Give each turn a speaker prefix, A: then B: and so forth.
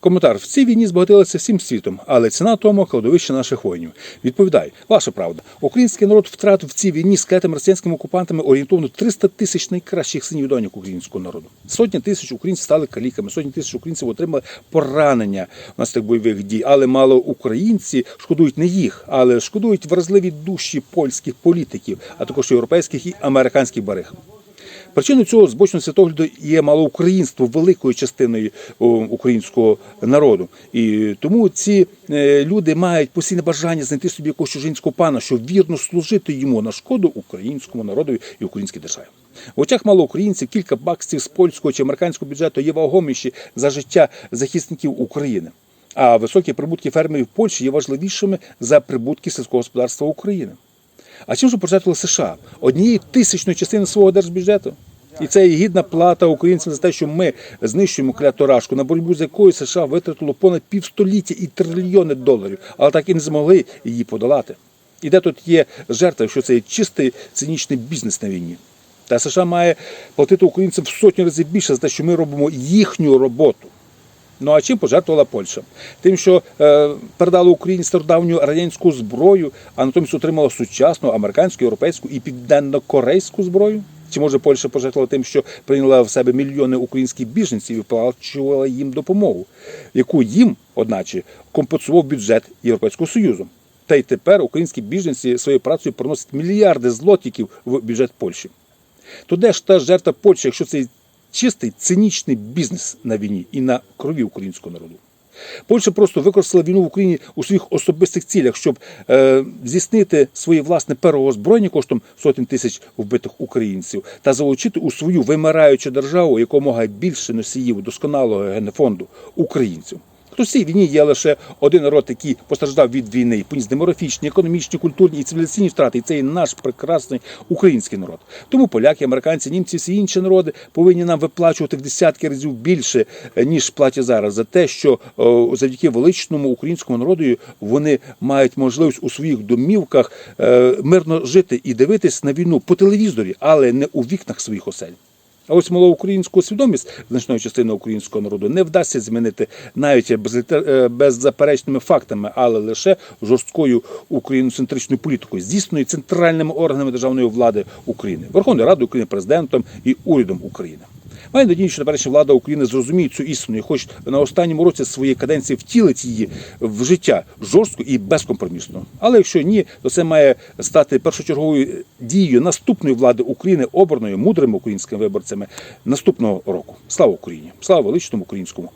A: Коментар в цій війні збагатилися всім світом, але ціна тому кладовище наших воїнів. Відповідає, ваша правда. Український народ втратив в цій війні з клятими росіянськими окупантами орієнтовно 300 тисяч найкращих синів і доньок українського народу. Сотні тисяч українців стали каліками, сотні тисяч українців отримали поранення внаслідок бойових дій. Але мало українці шкодують не їх, але шкодують вразливі душі польських політиків, а також європейських і американських бариг. Причиною цього збочного світогляду є малоукраїнство великою частиною українського народу. І тому ці е, люди мають постійне бажання знайти собі якогось чужинського пана, щоб вірно служити йому на шкоду українському народу і українській державі. В очах мало українців кілька баксів з польського чи американського бюджету є вагоміші за життя захисників України. А високі прибутки фермерів Польщі є важливішими за прибутки сільського господарства України. А чим же пожертвували США? Однією тисячною частиною свого держбюджету. І це є гідна плата українцям за те, що ми знищуємо кляту рашку, на боротьбу з якою США витратило понад півстоліття і трильйони доларів, але так і не змогли її подолати. І де тут є жертва, якщо це є чистий цинічний бізнес на війні? Та США має платити українцям в сотні разів більше за те, що ми робимо їхню роботу. Ну а чим пожертвувала Польща? Тим, що е, передала Україні стародавню радянську зброю, а натомість отримала сучасну американську, європейську і південно-корейську зброю? Чи може Польща пожертвувала тим, що прийняла в себе мільйони українських біженців і виплачувала їм допомогу, яку їм, одначе, компенсував бюджет Європейського Союзу? Та й тепер українські біженці своєю працею приносять мільярди злотіків в бюджет Польщі. То де ж та жертва Польщі, якщо це чистий цинічний бізнес на війні і на крові українського народу? Польща просто використала війну в Україні у своїх особистих цілях, щоб е, здійснити своє власне переозброєння коштом сотень тисяч вбитих українців та залучити у свою вимираючу державу якомога більше носіїв досконалого генофонду українців. То в цій війні є лише один народ, який постраждав від війни, поніс демографічні, економічні, культурні і цивілізаційні втрати. І це і наш прекрасний український народ. Тому поляки, американці, німці, всі інші народи повинні нам виплачувати в десятки разів більше е, ніж платять зараз за те, що завдяки величному українському народу вони мають можливість у своїх домівках е, мирно жити і дивитись на війну по телевізорі, але не у вікнах своїх осель. А ось малоукраїнську свідомість значної частини українського народу не вдасться змінити навіть е, беззаперечними фактами, але лише жорсткою україноцентричною політикою, здійсненою центральними органами державної влади України, Верховною Радою України, президентом і урядом України. Маю надію, що теперішня влада України зрозуміє цю істину і хоч на останньому році своєї каденції втілить її в життя жорстко і безкомпромісно. Але якщо ні, то це має стати першочерговою дією наступної влади України, обраною мудрими українськими виборцями наступного року. Слава Україні! Слава величному українському!